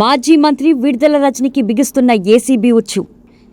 మాజీ మంత్రి విడుదల రజనికి బిగుస్తున్న ఏసీబీ ఉచ్చు.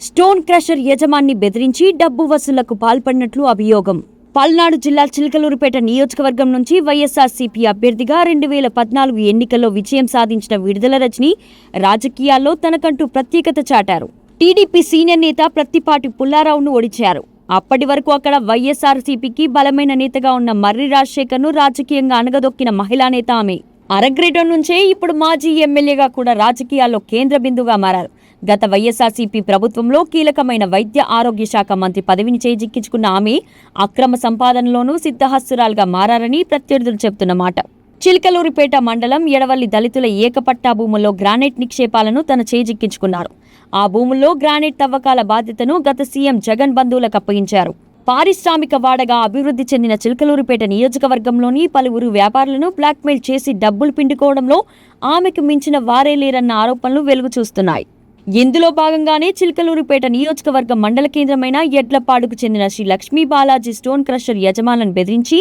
స్టోన్ క్రషర్ యజమాన్ని బెదిరించి డబ్బు వసూళ్ళకు పాల్పడినట్లు అభియోగం. పల్నాడు జిల్లా చిలకలూరుపేట నియోజకవర్గం నుంచి వైఎస్ఆర్సీపీ అభ్యర్థిగా రెండు వేల పద్నాలుగు ఎన్నికల్లో విజయం సాధించిన విడుదల రజని రాజకీయాల్లో తనకంటూ ప్రత్యేకత చాటారు. టీడీపీ సీనియర్ నేత ప్రత్తిపాటి పుల్లారావును ఓడించారు అప్పటి వరకు అక్కడ వైఎస్ఆర్సీపీకి బలమైన నేతగా ఉన్న మర్రి రాజశేఖర్ను రాజకీయంగా అణగదొక్కిన మహిళా నేత ఆమె. అరగ్రేటం నుంచే ఇప్పుడు మాజీ ఎమ్మెల్యేగా కూడా రాజకీయాల్లో కేంద్ర బిందుగా మారారు. గత వైఎస్ఆర్సీపీ ప్రభుత్వంలో కీలకమైన వైద్య ఆరోగ్య శాఖ మంత్రి పదవిని చేజిక్కించుకున్న ఆమె అక్రమ సంపాదనలోనూ సిద్ధహస్తురాలుగా మారారని ప్రత్యర్థులు చెబుతున్నమాట చిలకలూరిపేట మండలం ఎడవల్లి దళితుల ఏకపట్టా భూముల్లో గ్రానైట్ నిక్షేపాలను తన చేజిక్కించుకున్నారు. ఆ భూముల్లో గ్రానైట్ తవ్వకాల బాధ్యతను గత సీఎం జగన్ బంధువులకు అప్పగించారు. పారిశ్రామిక వాడగా అభివృద్ధి చెందిన చిలకలూరుపేట నియోజకవర్గంలోని పలువురు వ్యాపారులను బ్లాక్మెయిల్ చేసి డబ్బులు పిండుకోవడంలో ఆమెకు మించిన వారే లేరన్న ఆరోపణలు వెలుగు చూస్తున్నాయి. ఇందులో భాగంగానే చిలకలూరుపేట నియోజకవర్గ మండల కేంద్రమైన ఎడ్లపాడుకు చెందిన శ్రీ లక్ష్మీ బాలాజీ స్టోన్ క్రషర్ యజమానులను బెదిరించి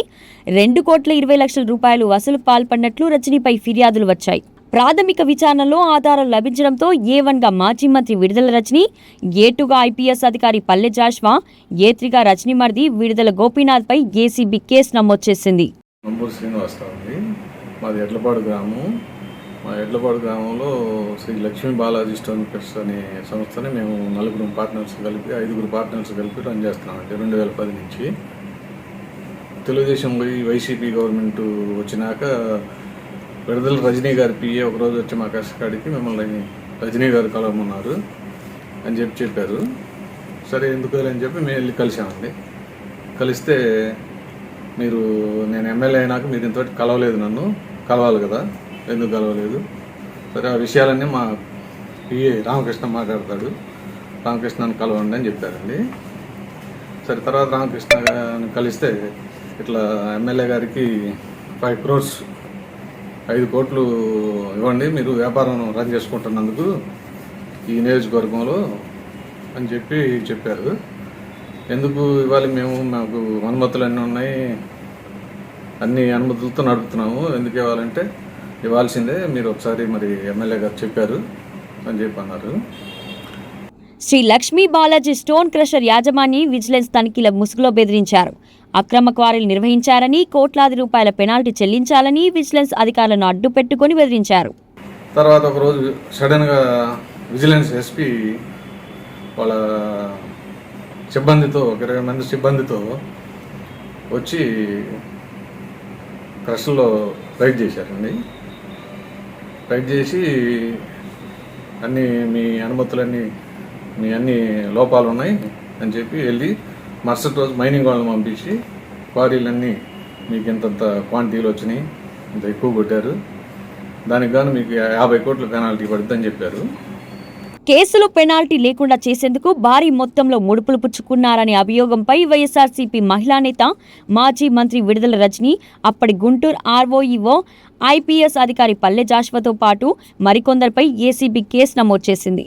రెండు కోట్ల ఇరవై లక్షల రూపాయలు వసూలు పాల్పడినట్లు రజనీపై ఫిర్యాదులు వచ్చాయి. ప్రాథమిక విచారణలో ఆధారాలు లభించడంతో ఏ వన్గా మాజీ మంత్రి విడుదల రజని ఏ టూగా ఐపీఎస్ అధికారి పల్లె జాష్వా ఏ త్రీగా రజని మర్ది విడుదల గోపీనాథ్పై ఏసీబీ కేసు నమోదు చేసింది. మాది ఎడ్లపాడు గ్రామం. మా ఎడ్లపాడు గ్రామంలో శ్రీ లక్ష్మీ బాలాజీ స్టోన్ క్రష్ అనే సంస్థని మేము నలుగురు పార్ట్నర్స్ కలిపి ఐదుగురు పార్ట్నర్స్ కలిపి రన్ చేస్తున్నామండి రెండు వేల పది నుంచి. తెలుగుదేశం వైసీపీ గవర్నమెంట్ వచ్చినాక విడుదల రజనీ గారి పిఏ ఒకరోజు వచ్చి మా కష్టకాడికి మిమ్మల్ని రజనీ గారు కలవమన్నారు అని చెప్పి చెప్పారు. సరే ఎందుకు అని చెప్పి మేము వెళ్ళి కలిసామండి కలిస్తే మీరు నేను ఎమ్మెల్యే అయినాక మీరు ఇంతవరకు కలవలేదు నన్ను. కలవాలి కదా. ఎందుకు కలవలేదు? సరే ఆ విషయాలన్నీ మా పిఏ రామకృష్ణ మాట్లాడతాడు. రామకృష్ణని కలవండి అని చెప్పారండి. సరే తర్వాత రామకృష్ణ కలిస్తే ఇట్లా ఎమ్మెల్యే గారికి ఫైవ్ క్రోర్స్ ఐదు కోట్లు ఇవ్వండి మీరు వ్యాపారం రన్ చేసుకుంటున్నందుకు ఈ నియోజకవర్గంలో అని చెప్పి చెప్పారు. ఎందుకు ఇవ్వాలి? మేము మాకు అనుమతులు అన్నీ ఉన్నాయి. అన్ని అనుమతులతో నడుపుతున్నాము. ఎందుకు ఇవ్వాలంటే ఇవ్వాల్సిందే. మీరు ఒకసారి మరి ఎమ్మెల్యే గారు చెప్పారు అని చెప్పి అన్నారు. శ్రీ లక్ష్మీ బాలాజీ స్టోన్ క్రషర్ యాజమాన్య విజిలెన్స్ తనిఖీల ముసుగులో బెదిరించారు. అక్రమ క్వారీలు నిర్వహించారని కోట్లాది రూపాయల పెనాల్టీ చెల్లించాలని విజిలెన్స్ అధికారులను అడ్డు పెట్టుకుని బెదిరించారు. తర్వాత ఒకరోజు సడన్గా విజిలెన్స్ ఎస్పీ వాళ్ళ సిబ్బందితో ఒక ఇరవై మంది సిబ్బందితో వచ్చి క్రష్లో రైడ్ చేశారండి. రైడ్ చేసి అన్నీ మీ అనుమతులన్నీ మీ అన్ని లోపాలు ఉన్నాయి అని చెప్పి వెళ్ళి మరుసటి రోజు మైనింగ్ వాళ్ళని పంపించి క్వారీలన్నీ మీకు ఇంతంత క్వాంటిటీలు వచ్చినాయి ఇంత ఎక్కువ కొట్టారు. దానికి గాను మీకు యాభై కోట్ల పెనాల్టీ పడుతుందని చెప్పారు. కేసులో పెనాల్టీ లేకుండా చేసేందుకు భారీ మొత్తంలో ముడుపులు పుచ్చుకున్నారనే అభియోగంపై వైఎస్ఆర్సీపీ మహిళా నేత మాజీ మంత్రి విడుదల రజని అప్పటి గుంటూరు ఆర్ఓఈఓ ఐపీఎస్ అధికారి పల్లె జాష్వతో పాటు మరికొందరిపై ఏసీబీ కేసు నమోదు చేసింది.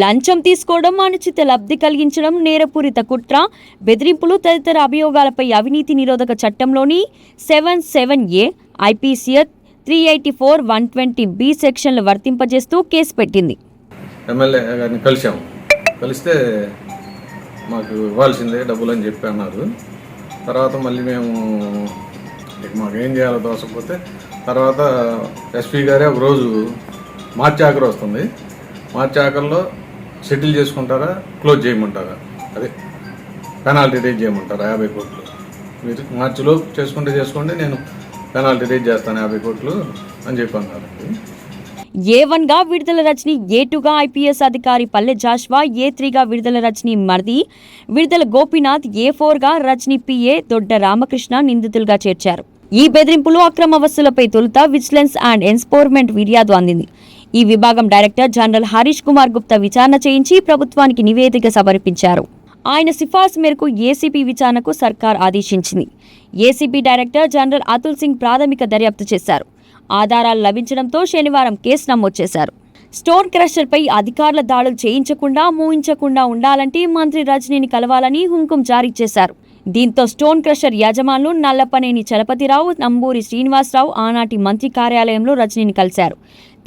లంచం తీసుకోవడం అనుచిత లబ్ధి కలిగించడం నేరపూరిత కుట్ర. బెదిరింపులు తదితర అభియోగాలపై అవినీతి నిరోధక చట్టంలోని seven seven A ఐపీసీఎత్ three eighty four one twenty B సెక్షన్లు వర్తింపజేస్తూ కేసు పెట్టింది. ఎమ్మెల్యే గారిని కలిసాము కలిస్తే మాకు ఇవ్వాల్సిందే డబ్బులు అని చెప్పి అన్నారు. తర్వాత మళ్ళీ మేము మాకు ఏం చేయాలో దోసకపోతే తర్వాత ఎస్పీ గారే ఒకరోజు మార్చి ఆఖరి వస్తుంది. మార్చి ఆఖరిలో సెటిల్ చేసుకుంటారా? క్లోజ్ చేయమంటారా? అదే పెనాల్టీ రేట్ చేయమంటారా? యాభై కోట్లు. మీరు మార్చిలో చేసుకుంటే చేసుకోండి నేను పెనాల్టీ రేట్ చేస్తాను యాభై కోట్లు అని చెప్పి అన్నారండి ఏ వన్గా విడుదల రజని ఏ టూగా ఐపీఎస్ అధికారి పల్లె జాష్వా ఏ త్రీగా విడుదల రజని మర్ది విడుదల గోపీనాథ్ ఏ ఫోర్గా రజని పిఏ దొడ్డ రామకృష్ణ నిందితులుగా చేర్చారు. ఈ బెదిరింపులు అక్రమ వసూలపై తొలుత విజిలెన్స్ అండ్ ఎన్స్పోర్మెంట్ ఫిర్యాదు అందింది. ఈ విభాగం డైరెక్టర్ జనరల్ హరీష్ కుమార్ గుప్తా విచారణ చేయించి ప్రభుత్వానికి నివేదిక సమర్పించారు. ఆయన సిఫార్సు మేరకు ఏసీబీ విచారణకు సర్కార్ ఆదేశించింది. ACB director general Atul Singh ప్రాథమిక దర్యాప్తు చేశారు. ఆధారాలు లభించడంతో శనివారం కేసు నమోదు చేశారు. స్టోన్ క్రషర్పై అధికారుల దాడులు చేయించకుండా మూయించకుండా ఉండాలంటే మంత్రి రజనీని కలవాలని హుంకుం జారీ చేశారు. దీంతో స్టోన్ క్రషర్ యజమానులు నల్లపనేని చలపతిరావు నంబూరి శ్రీనివాసరావు ఆనాటి మంత్రి కార్యాలయంలో రజనీని కలిశారు.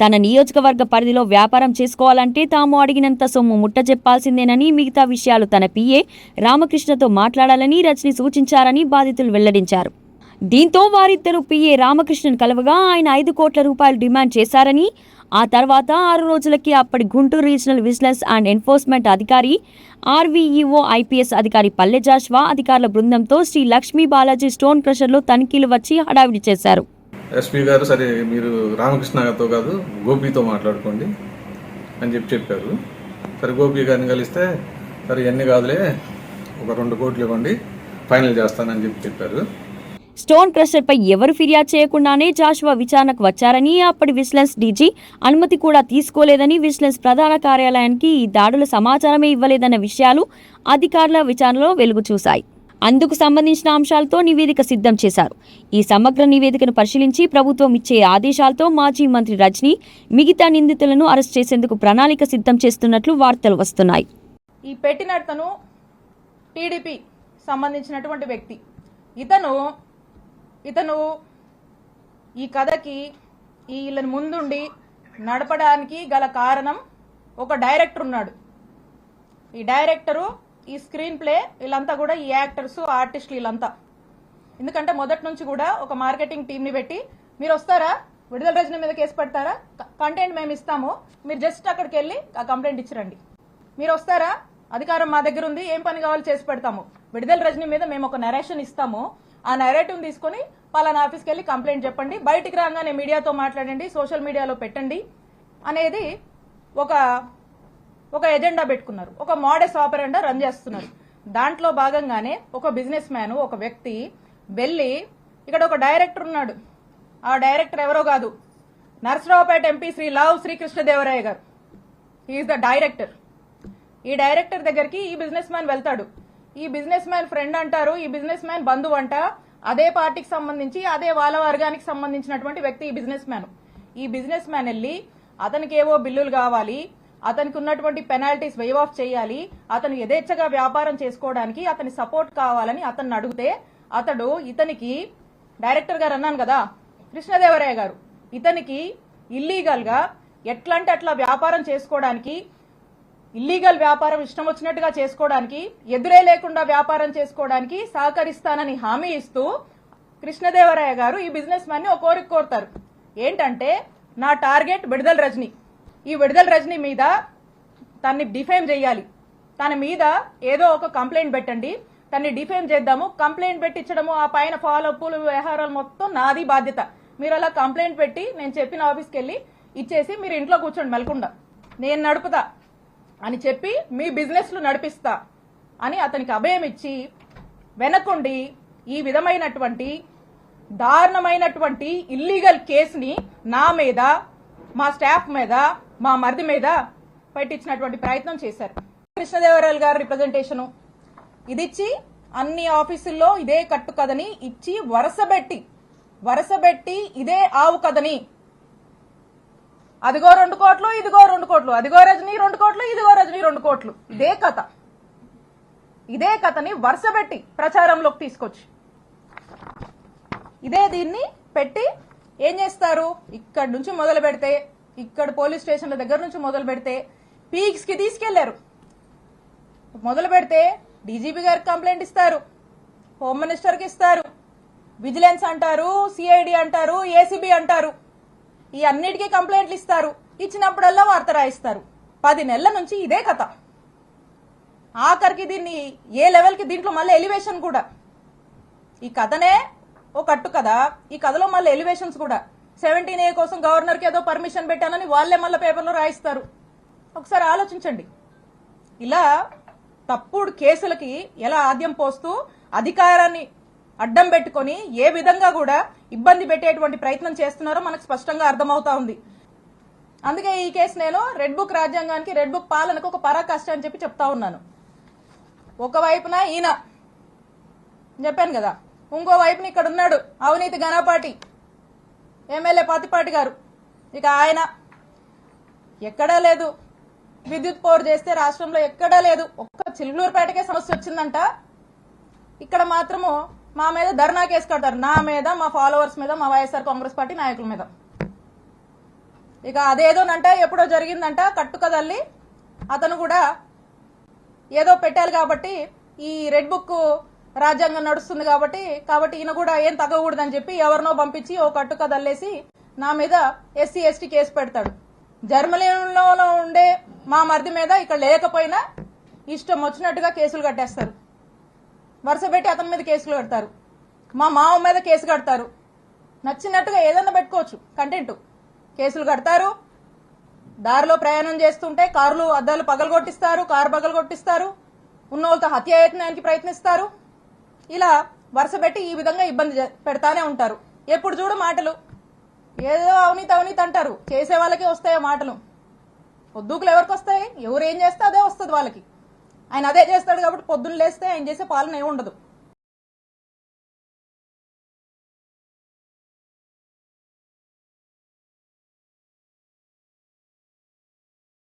తన నియోజకవర్గ పరిధిలో వ్యాపారం చేసుకోవాలంటే తాము అడిగినంత సొమ్ము ముట్ట చెప్పాల్సిందేనని మిగతా విషయాలు తన పిఏ రామకృష్ణతో మాట్లాడాలని రజని సూచించారని బాధితులు వెల్లడించారు. దీంతో వారిద్దరూ పిఏ రామకృష్ణన్ కలవగా ఆయన ఐదు కోట్ల రూపాయలు డిమాండ్ చేశారని ఆ తర్వాత ఆరు రోజులకి అప్పటి Guntur regional vigilance and enforcement అధికారి ఆర్వీఈఓ ఐపీఎస్ అధికారి పల్లె జాష్వా అధికారుల బృందంతో శ్రీ లక్ష్మీ బాలాజీ స్టోన్ క్రషర్లో తనిఖీలు వచ్చి హడావిడి చేశారు. ఎస్పీ గారు సరే మీరు రామకృష్ణ గారితో కాదు గోపితో మాట్లాడుకోండి అని చెప్పి చెప్పారు. సరే గోపి గారిని కలిస్తే సరే ఎన్ని కాదులే ఒక రెండు కోట్లు ఇవ్వండి ఫైనల్ చేస్తానని చెప్పి చెప్పారు. స్టోన్ క్రషర్పై ఎవరు ఫిర్యాదు చేయకుండానే జాషువా విచారణకు వచ్చారని అప్పటి విజిలెన్స్ డీజీ అనుమతి కూడా తీసుకోలేదని విజిలెన్స్ ప్రధాన కార్యాలయానికి ఈ దాడుల సమాచారమే ఇవ్వలేదన్న విషయాలు అధికారుల విచారణలో వెలుగు చూశాయి అందుకు సంబంధించిన అంశాలతో నివేదిక సిద్ధం చేశారు. ఈ సమగ్ర నివేదికను పరిశీలించి ప్రభుత్వం ఇచ్చే ఆదేశాలతో మాజీ మంత్రి రజనీ మిగతా నిందితులను అరెస్ట్ చేసేందుకు ప్రణాళిక సిద్ధం చేస్తున్నట్లు వార్తలు వస్తున్నాయి. ఈ పెట్టినతను టీడీపీ సంబంధించినటువంటి వ్యక్తి. ఇతను ఇతను ఈ కథకి ఈ వీళ్ళని ముందుండి నడపడానికి గల కారణం ఒక డైరెక్టర్ ఉన్నాడు. ఈ డైరెక్టరు ఈ స్క్రీన్ ప్లే వీళ్ళంతా కూడా ఈ యాక్టర్స్ ఆర్టిస్టులు వీళ్ళంతా. ఎందుకంటే మొదటి నుంచి కూడా ఒక మార్కెటింగ్ టీంని పెట్టి మీరు వస్తారా? విడుదల రజనీ మీద కేసు పెడతారా? కంటెంట్ మేము ఇస్తాము. మీరు జస్ట్ అక్కడికి వెళ్ళి ఆ కంప్లైంట్ ఇచ్చిరండి. మీరు వస్తారా? అధికారం మా దగ్గర ఉంది ఏం పని కావాలో చేసి పెడతాము. విడుదల రజనీ మీద మేము ఒక నెరేషన్ ఇస్తాము. ఆ నెరేటివ్ తీసుకొని పలానా ఆఫీస్కి వెళ్ళి కంప్లైంట్ చెప్పండి. బయటికి రాగానే మీడియాతో మాట్లాడండి సోషల్ మీడియాలో పెట్టండి అనేది ఒక ఒక ఎజెండా పెట్టుకున్నారు. ఒక మోడెస్ ఆపరెండా రన్ చేస్తున్నారు. దాంట్లో భాగంగానే ఒక బిజినెస్ మ్యాన్ ఒక వ్యక్తి వెళ్ళి ఇక్కడ ఒక డైరెక్టర్ ఉన్నాడు. ఆ డైరెక్టర్ ఎవరో కాదు. నర్సరావుపేట ఎంపీ శ్రీ లావ్ శ్రీకృష్ణదేవరాయ గారు. ఈజ్ ద డైరెక్టర్ ఈ డైరెక్టర్ దగ్గరికి ఈ బిజినెస్ మ్యాన్ వెళ్తాడు. ఈ బిజినెస్ మ్యాన్ ఫ్రెండ్ అంటారు ఈ బిజినెస్ మ్యాన్ బంధువు అంట. అదే పార్టీకి సంబంధించి అదే వాళ్ళ వర్గానికి సంబంధించినటువంటి వ్యక్తి ఈ బిజినెస్ మ్యాన్ ఈ బిజినెస్ మ్యాన్ వెళ్ళి అతనికి ఏవో బిల్లులు కావాలి అతనికి ఉన్నటువంటి పెనాల్టీస్ వేవ్ ఆఫ్ చేయాలి. అతను యథేచ్ఛగా వ్యాపారం చేసుకోవడానికి అతని సపోర్ట్ కావాలని అతన్ని అడిగితే అతడు ఇతనికి డైరెక్టర్ గారు అన్నాను కదా కృష్ణదేవరాయ గారు ఇతనికి ఇల్లీగల్గా ఎట్లంటే అట్లా వ్యాపారం చేసుకోవడానికి ఇల్లీగల్ వ్యాపారం ఇష్టం వచ్చినట్టుగా చేసుకోవడానికి ఎదురే లేకుండా వ్యాపారం చేసుకోవడానికి సహకరిస్తానని హామీ ఇస్తూ కృష్ణదేవరాయ గారు ఈ బిజినెస్ మ్యాన్ని ఒక కోరిక కోరుతారు. ఏంటంటే నా టార్గెట్ బిడదల్ రజని. ఈ విడుదల రజని మీద తన్ని డిఫేమ్ చేయాలి. తన మీద ఏదో ఒక కంప్లైంట్ పెట్టండి. తన్ని డిఫేమ్ చేద్దాము. కంప్లైంట్ పెట్టించడము ఆ పైన ఫాలోఅప్లు వ్యవహారాలు మొత్తం నాది బాధ్యత. మీరు అలా కంప్లైంట్ పెట్టి నేను చెప్పిన ఆఫీస్కి వెళ్ళి ఇచ్చేసి మీరు ఇంట్లో కూర్చోండి మెలకుండా నేను నడుపుతా అని చెప్పి మీ బిజినెస్లు నడిపిస్తా అని అతనికి అభయం ఇచ్చి వెనకుండి ఈ విధమైనటువంటి దారుణమైనటువంటి ఇల్లీగల్ కేసుని నా మీద మా స్టాఫ్ మీద మా మరిది మీద పెట్టించినటువంటి ప్రయత్నం చేశారు. కృష్ణదేవరాయలు గారి రిప్రజెంటేషను ఇదిచ్చి అన్ని ఆఫీసుల్లో ఇదే కట్టు కథని ఇచ్చి వరసబెట్టి వరసబెట్టి ఇదే ఆవు కథని. అదిగో రెండు కోట్లు ఇదిగో రెండు కోట్లు అదిగో రజనీ రెండు కోట్లు ఇదిగో రజనీ రెండు కోట్లు. ఇదే కథ. ఇదే కథని వరుసబెట్టి ప్రచారంలోకి తీసుకొచ్చి. ఇదే దీన్ని పెట్టి ఏం చేస్తారు? ఇక్కడి నుంచి మొదలు పెడితే ఇక్కడ పోలీస్ స్టేషన్ల దగ్గర నుంచి మొదలు పెడితే పీక్స్కి తీసుకెళ్ళారు. మొదలు పెడితే డీజీపీ గారికి కంప్లైంట్ ఇస్తారు. హోమ్ మినిస్టర్కి ఇస్తారు. విజిలెన్స్ అంటారు సిఐడి అంటారు ఏసీబీ అంటారు. ఈ అన్నిటికీ కంప్లైంట్లు ఇస్తారు. ఇచ్చినప్పుడల్లా వార్త రాయిస్తారు. పది నెలల నుంచి ఇదే కథ. ఆఖరికి దీన్ని ఏ లెవెల్కి దీంట్లో మళ్ళీ ఎలివేషన్ కూడా. ఈ కథనే ఓ కట్టు కదా. ఈ కథలో మళ్ళీ ఎలివేషన్స్ కూడా. సెవెంటీన్ ఏ కోసం గవర్నర్కి ఏదో పర్మిషన్ పెట్టానని వాళ్ళే మళ్ళీ పేపర్లో రాయిస్తారు. ఒకసారి ఆలోచించండి. ఇలా తప్పుడు కేసులకి ఎలా ఆద్యం పోస్తూ అధికారాన్ని అడ్డం పెట్టుకొని ఏ విధంగా కూడా ఇబ్బంది పెట్టేటువంటి ప్రయత్నం చేస్తున్నారో మనకు స్పష్టంగా అర్థమవుతా ఉంది. అందుకే ఈ కేసు నేను రెడ్ బుక్ రాజ్యాంగానికి రెడ్ బుక్ పాలనకు ఒక పరాకాష్ట అని చెప్పి చెప్తా ఉన్నాను. ఒకవైపున ఈయన చెప్పాను కదా ఇంకో వైపున ఇక్కడ ఉన్నాడు అవినీతి ఘనపాటి. ఎమ్మెల్యే పతిపాటి గారు. ఇక ఆయన ఎక్కడా లేదు. విద్యుత్ పోరు చేస్తే రాష్ట్రంలో ఎక్కడా లేదు. ఒక్క చిల్లూరుపేటకే సమస్య వచ్చిందంట. ఇక్కడ మాత్రము మా మీద ధర్నా కేసు కడతారు. నా మీద మా ఫాలోవర్స్ మీద మా వైఎస్ఆర్ కాంగ్రెస్ పార్టీ నాయకుల మీద. ఇక అదేదోనంట ఎప్పుడో జరిగిందంట కట్టుకదల్లి అతను కూడా ఏదో పెట్టాలి కాబట్టి ఈ రెడ్ బుక్ రాజ్యాంగం నడుస్తుంది కాబట్టి కాబట్టి ఈయన కూడా ఏం తగ్గకూడదని చెప్పి ఎవరినో పంపించి ఓ కట్టుక దల్లేసి నా మీద ఎస్సీ ఎస్టీ కేసు పెడతాడు. జర్మనీలో ఉండే మా మరిది మీద ఇక్కడ లేకపోయినా ఇష్టం వచ్చినట్టుగా కేసులు కట్టేస్తారు. వరుస పెట్టి అతని మీద కేసులు కడతారు మా మామ మీద కేసు కడతారు. నచ్చినట్టుగా ఏదైనా పెట్టుకోవచ్చు కంటెంట్. కేసులు కడతారు. దారిలో ప్రయాణం చేస్తుంటే కార్లు అద్దాలు పగలగొట్టిస్తారు కారు పగలగొట్టిస్తారు. ఉన్న వాళ్ళతో హత్యాయత్నానికి ప్రయత్నిస్తారు. ఇలా వరుస పెట్టి ఈ విధంగా ఇబ్బంది పెడతానే ఉంటారు. ఎప్పుడు చూడు మాటలు. ఏదో అవినీతి అవినీతి అంటారు చేసే వాళ్ళకే వస్తాయో మాటలు. పొద్దుకులు ఎవరికి వస్తాయి? ఎవరు ఏం చేస్తే అదే వస్తుంది వాళ్ళకి. ఆయన అదే చేస్తాడు కాబట్టి పొద్దున్న లేస్తే ఆయన చేసే పాలన ఏమి ఉండదు